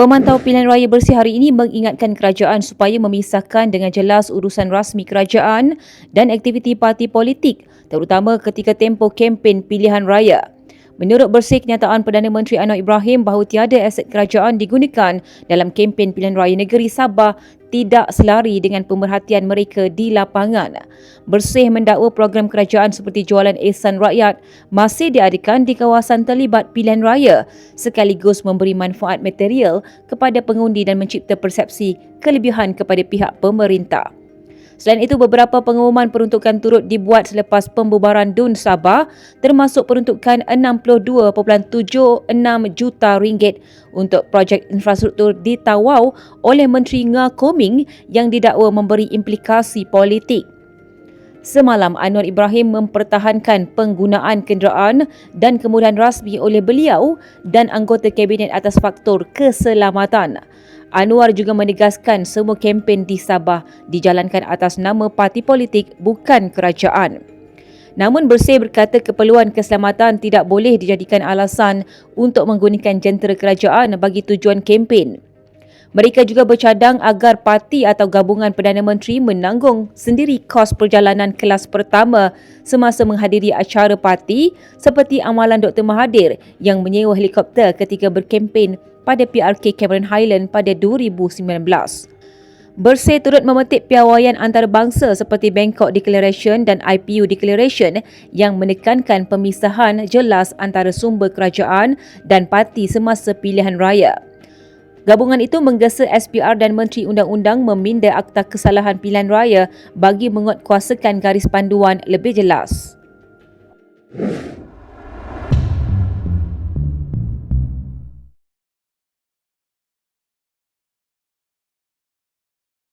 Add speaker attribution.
Speaker 1: Pemantau pilihan raya bersih hari ini mengingatkan kerajaan supaya memisahkan dengan jelas urusan rasmi kerajaan dan aktiviti parti politik terutama ketika tempoh kempen pilihan raya. Menurut bersih kenyataan Perdana Menteri Anwar Ibrahim bahawa tiada aset kerajaan digunakan dalam kempen pilihan raya negeri Sabah tidak selari dengan pemerhatian mereka di lapangan. Bersih mendakwa program kerajaan seperti jualan ehsan rakyat masih diadakan di kawasan terlibat pilihan raya sekaligus memberi manfaat material kepada pengundi dan mencipta persepsi kelebihan kepada pihak pemerintah. Selain itu, beberapa pengumuman peruntukan turut dibuat selepas pembubaran DUN Sabah termasuk peruntukan 62.76 juta ringgit untuk projek infrastruktur di Tawau oleh Menteri Nga Koming yang didakwa memberi implikasi politik. Semalam Anwar Ibrahim mempertahankan penggunaan kenderaan dan kemudahan rasmi oleh beliau dan anggota kabinet atas faktor keselamatan. Anwar juga menegaskan semua kempen di Sabah dijalankan atas nama parti politik bukan kerajaan. Namun Bersih berkata keperluan keselamatan tidak boleh dijadikan alasan untuk menggunakan jentera kerajaan bagi tujuan kempen. Mereka juga bercadang agar parti atau gabungan Perdana Menteri menanggung sendiri kos perjalanan kelas pertama semasa menghadiri acara parti seperti amalan Dr. Mahathir yang menyewa helikopter ketika berkempen pada PRK Cameron Highland pada 2019. Bersih turut memetik piawaian antarabangsa seperti Bangkok Declaration dan IPU Declaration yang menekankan pemisahan jelas antara sumber kerajaan dan parti semasa pilihan raya. Gabungan itu menggesa SPR dan Menteri Undang-Undang meminda akta kesalahan pilihan raya bagi menguatkuasakan garis panduan lebih jelas.